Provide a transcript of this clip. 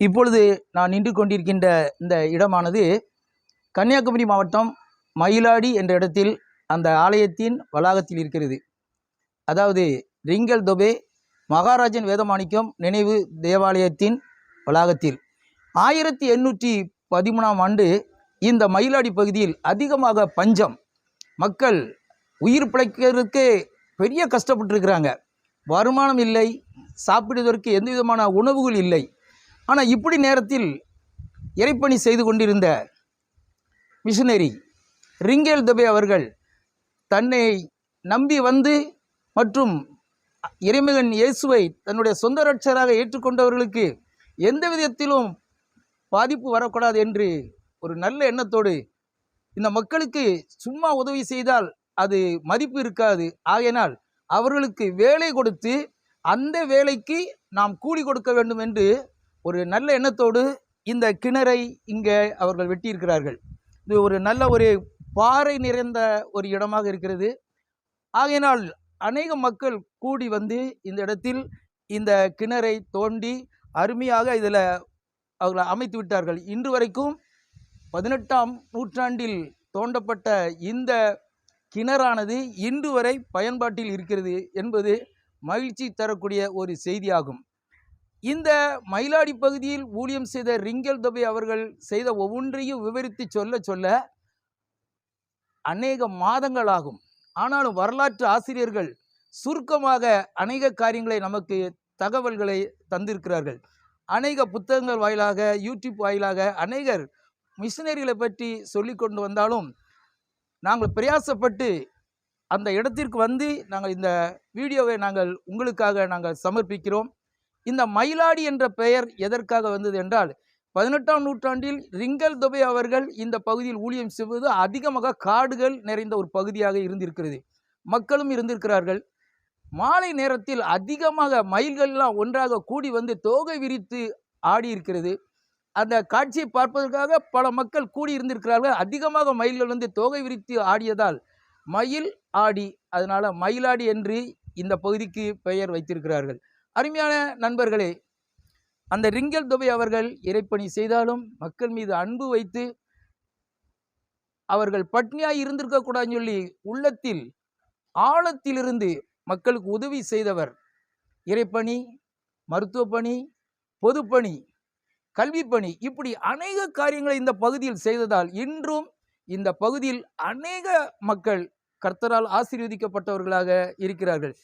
இப்பொழுது நான் நின்று கொண்டிருக்கின்ற இந்த இடமானது கன்னியாகுமரி மாவட்டம் மயிலாடி என்ற இடத்தில் அந்த ஆலயத்தின் வளாகத்தில் இருக்கிறது. அதாவது ரிங்கல் தொபே மகாராஜன் வேதமாணிக்கம் நினைவு தேவாலயத்தின் வளாகத்தில். ஆயிரத்தி எண்ணூற்றி பதிமூணாம் ஆண்டு இந்த மயிலாடி பகுதியில் அதிகமாக பஞ்சம். மக்கள் உயிர் பிழைக்கிறதுக்கு பெரிய கஷ்டப்பட்டுருக்கிறாங்க. வருமானம் இல்லை சாப்பிடுவதற்கு எந்த விதமான உணவுகள் இல்லை. ஆனால் இப்படி நேரத்தில் இறைப்பணி செய்து கொண்டிருந்த மிஷனரி ரிங்கேல் தபே அவர்கள் தன்னை நம்பி வந்து மற்றும் இறைமகன் இயேசுவை தன்னுடைய சொந்த ரட்சராக ஏற்றுக்கொண்டவர்களுக்கு எந்த விதத்திலும் பாதிப்பு வரக்கூடாது என்று ஒரு நல்ல எண்ணத்தோடு இந்த மக்களுக்கு சும்மா உதவி செய்தால் அது மதிப்பு இருக்காது. ஆகையினால் அவர்களுக்கு வேலை கொடுத்து அந்த வேலைக்கு நாம் கூலி கொடுக்க வேண்டும் என்று ஒரு நல்ல எண்ணத்தோடு இந்த கிணறை இங்கே அவர்கள் வெட்டியிருக்கிறார்கள். இது ஒரு நல்ல ஒரு பாறை நிறைந்த ஒரு இடமாக இருக்கிறது. ஆகையினால் அநேக மக்கள் கூடி வந்து இந்த இடத்தில் இந்த கிணறை தோண்டி அருமையாக இதில் அவர்கள் அமைத்து விட்டார்கள். இன்று வரைக்கும் பதினெட்டாம் நூற்றாண்டில் தோண்டப்பட்ட இந்த கிணறானது இன்று வரை பயன்பாட்டில் இருக்கிறது என்பது மகிழ்ச்சி தரக்கூடிய ஒரு செய்தியாகும். இந்த மயிலாடி பகுதியில் ஊழியம் செய்த ரிங்கல் தொபை அவர்கள் செய்த ஒவ்வொன்றையும் விவரித்து சொல்ல சொல்ல அநேக மாதங்களாகும். ஆனாலும் வரலாற்று ஆசிரியர்கள் சுருக்கமாக அநேக காரியங்களை நமக்கு தகவல்களை தந்திருக்கிறார்கள். அநேக புத்தகங்கள் வாயிலாக யூடியூப் வாயிலாக அநேகர் மிஷினரிகளை பற்றி சொல்லி கொண்டு வந்தாலும் நாங்கள் பிரயாசப்பட்டு அந்த இடத்திற்கு வந்து நாங்கள் இந்த வீடியோவை நாங்கள் உங்களுக்காக நாங்கள் சமர்ப்பிக்கிறோம். இந்த மயிலாடி என்ற பெயர் எதற்காக வந்தது என்றால் பதினெட்டாம் நூற்றாண்டில் ரிங்கல் துபை அவர்கள் இந்த பகுதியில் ஊழியம் செய்வது அதிகமாக காடுகள் நிறைந்த ஒரு பகுதியாக இருந்திருக்கிறது. மக்களும் இருந்திருக்கிறார்கள். மாலை நேரத்தில் அதிகமாக மயில்கள்லாம் ஒன்றாக கூடி வந்து தோகை விரித்து ஆடி இருக்கிறது அந்த காட்சியை பார்ப்பதற்காக பல மக்கள் கூடி இருந்திருக்கிறார்கள். அதிகமாக மயில்கள் வந்து தோகை விரித்து ஆடியதால் மயில் ஆடி அதனால் மயிலாடி என்று இந்த பகுதிக்கு பெயர் வைத்திருக்கிறார்கள். அருமையான நண்பர்களே அந்த ரிங்கல் துபை அவர்கள் இறைப்பணி செய்தாலும் மக்கள் மீது அன்பு வைத்து அவர்கள் பட்னியாக இருந்திருக்கக்கூடாதுன்னு சொல்லி உள்ளத்தில் ஆழத்திலிருந்து மக்களுக்கு உதவி செய்தவர் இறைப்பணி மருத்துவ பணி பொதுப்பணி கல்விப்பணி இப்படி அநேக காரியங்களை இந்த பகுதியில் செய்ததால் இன்றும் இந்த பகுதியில் அநேக மக்கள் கர்த்தரால் ஆசீர்வதிக்கப்பட்டவர்களாக இருக்கிறார்கள்.